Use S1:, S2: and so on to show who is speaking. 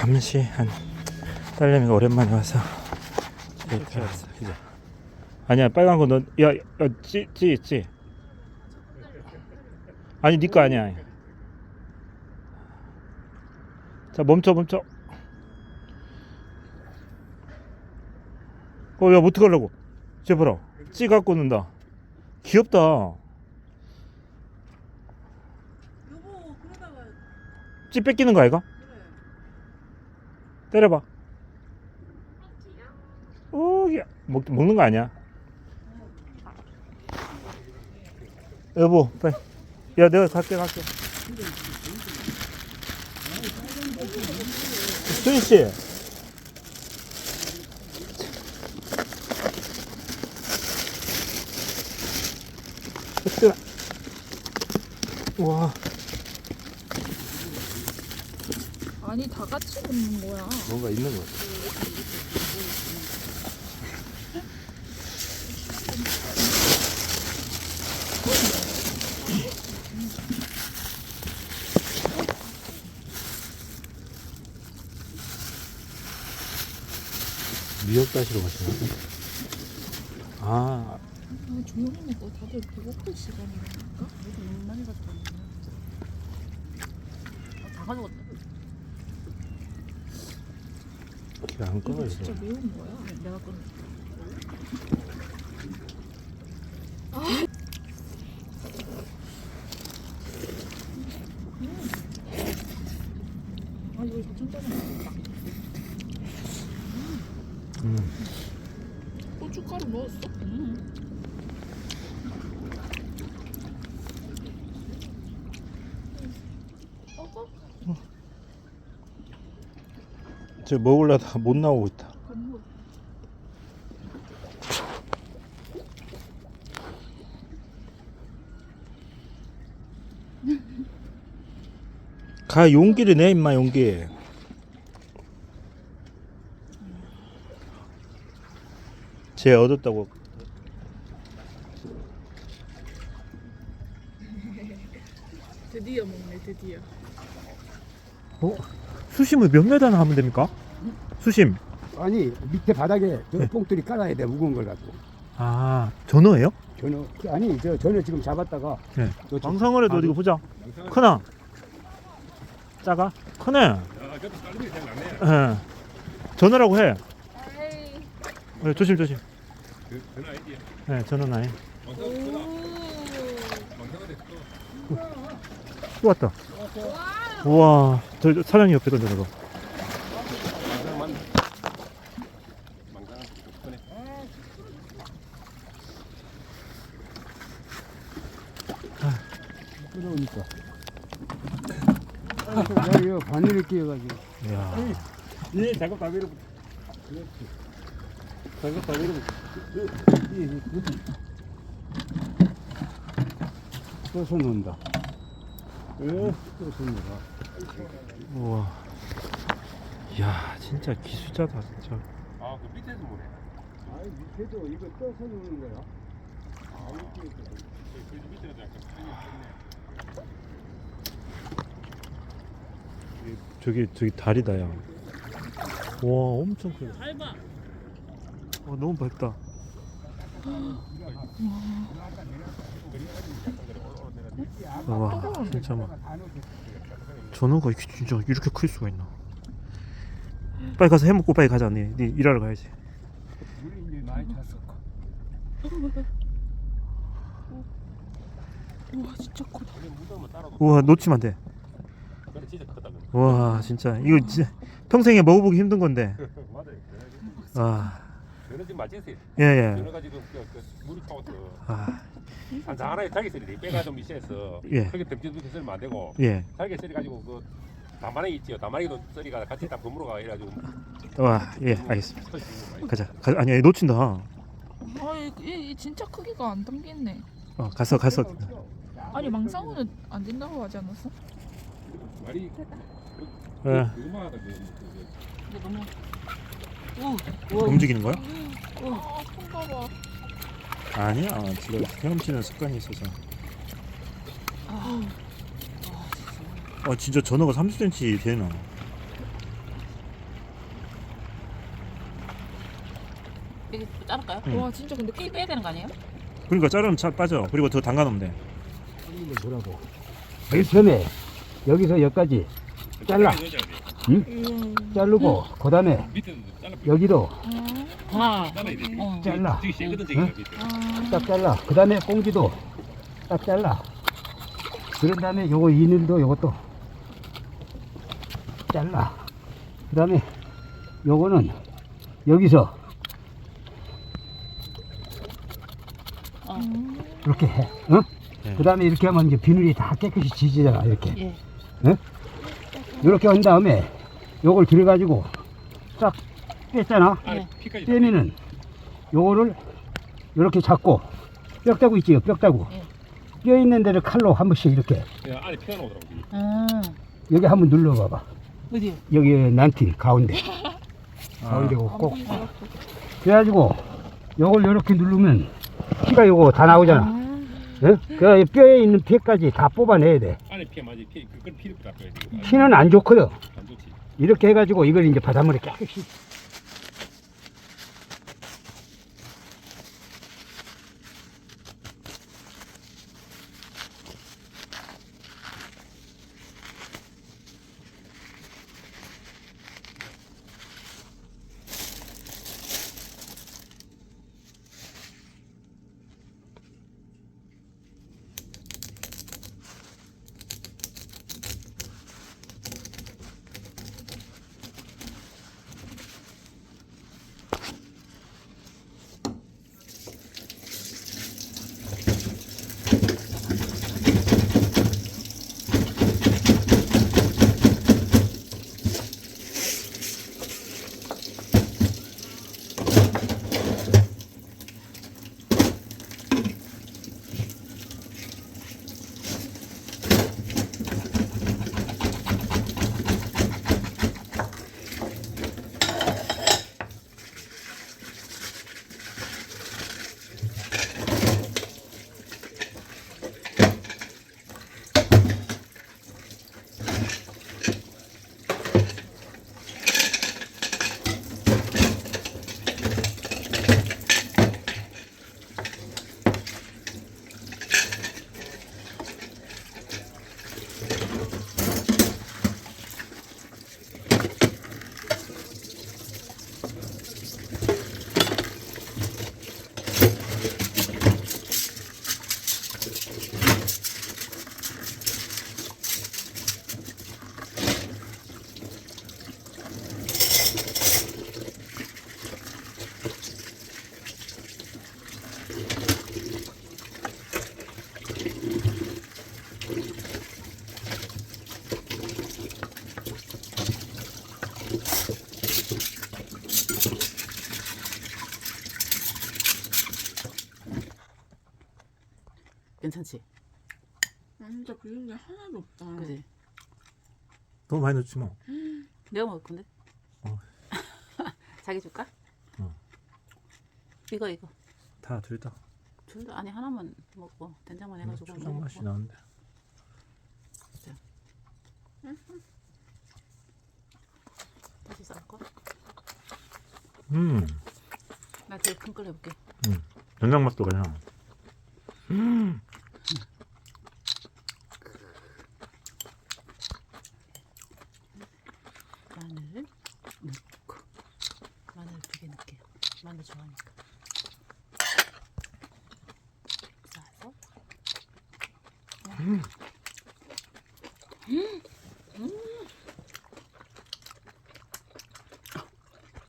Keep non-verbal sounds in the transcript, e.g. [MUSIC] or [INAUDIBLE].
S1: 잠시 한 딸내미가 오랜만에 와서 이렇게 왔어 이제. 아니야 빨간 거너야찌 찌 찌. 아니 니거 아니야. 자 멈춰 멈춰. 어 야 어떡하려고? 쟤 봐라. 찌 갖고 는다. 귀엽다.
S2: 여보
S1: 찌 뺏기는 거 아이가? 때려봐. 오, 야, 먹, 먹는 거 아니야? 여보, 빨리. 야, 내가 갈게, 갈게. 수인 씨. 와,
S3: 아니 다 같이 굽는 거야.
S1: 뭔가 있는 거 같아. 미역 다시로 가시나? 아,
S3: 아, 조용히 먹고 다들 배고플 시간이니까.
S2: 다 가져갔다
S1: 이렇게 안꺼
S3: 이거. 진짜 매운 거야.
S2: 내가 꺼내
S3: 아 이거 맛있다.
S1: 음.
S3: 고춧가루 넣었어?
S2: 음.
S1: 저 먹으려다 못 나오고 있다. 가 용기를 내 임마 용기. 쟤 얻었다고.
S3: 드디어 먹네 드디어.
S1: 어? 수심을 몇 메다나 하면 됩니까? 수심.
S4: 아니 밑에 바닥에 저
S1: 네.
S4: 뽕돌이 깔아야 돼 무거운 걸 갖고
S1: 아 전어예요?
S4: 전어 아니 저 전어 지금 잡았다가
S1: 네. 방상을 해도
S4: 아,
S1: 어디 보자. 크나? 작아? 크네. 예. 전어라고 해.
S3: 에이.
S1: 네, 조심 조심. 네, 전어. 또 왔다. 우와, 저, 저 사장님 옆에 던져 거.
S4: 끌어오니까 야 이거 바늘을 끼워가지고
S1: 이야.
S4: 예 작업 다 그렇지 작업 다 밀어붙여 떠서 논다 예 떠서 논다
S1: 우와. 이야, 진짜 기술자다, 진짜.
S5: 아, 그 밑에서 뭐래?
S4: 아니 밑에도 이거 떠서 노는 거야
S5: 그 밑에도 약간 편이 없네.
S1: 저기, 저기 다리다, 야. 와, 엄청 크다.
S2: 밟아
S1: 어, 너무 밝다. 와, 진짜 막. 전어가 이렇게 진짜 이렇게 클 수가 있나? 빨리 가서 해 먹고 빨리 가자. 네, 네 일하러 가야지.
S3: 우와 진짜
S5: 따라도
S1: 우와, 놓치면 안 돼.
S5: 진짜.
S1: 와, 진짜 이거 진짜 평생에 먹어보기 힘든 건데. [LAUGHS]
S5: 맞아요.
S1: 아,
S5: 저는 지금 맞지?
S1: 예, 예.
S5: 저는 지금 그, 그 물이 타고서
S1: 아,
S5: 한잔하게 자기 소리 빼가 좀 미세해서
S1: 예.
S5: 안 되고
S1: 예.
S5: 자기 소리 가지고 그 다마리 있지요. 다마리도 소리가 같이 다 버무러 가 이래가지고
S1: 와, 예, 알겠습니다. 가자. 가, 아니야, 놓친다.
S3: 아이 이, 이 진짜 크기가 안 담겼네.
S1: 어, 가서 가서.
S3: 아니 망상어는 안 된다고 하지 않았어?
S5: 말이
S1: 예. 움직이는 거야?
S3: 아,
S1: 아니야. 지금 헤엄치는 습관이 있어서.
S3: 아,
S1: 아, 아 진짜 전어가 30cm 되나?
S2: 여기 자를까요?
S1: 응.
S3: 와 진짜 근데
S2: 끼 빼야 되는 거 아니에요?
S1: 그러니까 자르면 차 빠져. 그리고 더 담가 놓으면 돼.
S4: 이거 뭐라고? 되게 편해. 여기서 여기까지 잘라.
S3: 음.
S4: 자르고 그 다음에
S5: 잘라.
S4: 여기도
S2: 아,
S5: 돼.
S2: 어.
S4: 잘라.
S3: 아.
S4: 딱 잘라. 그 다음에 꽁지도 딱 잘라. 그런 다음에 요거 이늘도 요것도 잘라. 그 다음에 요거는 여기서
S3: 음.
S4: 이렇게 해. 어?
S1: 네.
S4: 그 다음에 이렇게 하면 이제 비늘이 다 깨끗이 지지잖아. 이렇게.
S2: 예.
S4: 이렇게 한 다음에 요걸 들어가지고 딱 뺐잖아.
S5: 안에 피까지.
S4: 빼면은 요거를 이렇게 잡고 뼈다구 있지요. 뼈다구.
S2: 예.
S4: 뼈 있는 데를 칼로 한 번씩 이렇게
S5: 야, 안에 피가 나오더라고. 이게.
S2: 음.
S4: 여기 한번 눌러봐봐.
S2: 어디요?
S4: 여기 난티 가운데 가운데고
S3: 안
S4: 꼭. 그래가지고 요걸 이렇게 누르면 피가 요거 다 나오잖아.
S3: 아.
S4: 예? 그 뼈에 있는 피까지 다 뽑아내야 돼.
S5: 안에 피가 맞지. 피, 그건 피를 다 빼야 돼.
S4: 피는 안 좋거든.
S5: 안 좋지.
S4: 이렇게 해가지고 이걸 이제 바닷물에 깨끗이
S2: 괜찮지?
S3: 아, 진짜 비린 게 하나도 없다.
S2: 그지?
S1: 너무 많이 넣지 뭐. [GASPS]
S2: 내가 먹을 건데.
S1: 어. [LAUGHS]
S2: 자기 줄까?
S1: 어.
S2: 이거 이거.
S1: 다 들다.
S2: 둘다 아니 하나만 먹고 된장만 해가지고
S1: 초장
S2: 먹고.
S1: 맛이 나는데.
S2: 다시 썰까?
S1: 음.
S2: 나 제일 큰걸 해볼게.
S1: 된장 맛도 그냥. 음.
S2: 마늘 넣고 마늘 두 개 넣을게요. 마늘 좋아하니까.
S1: 음.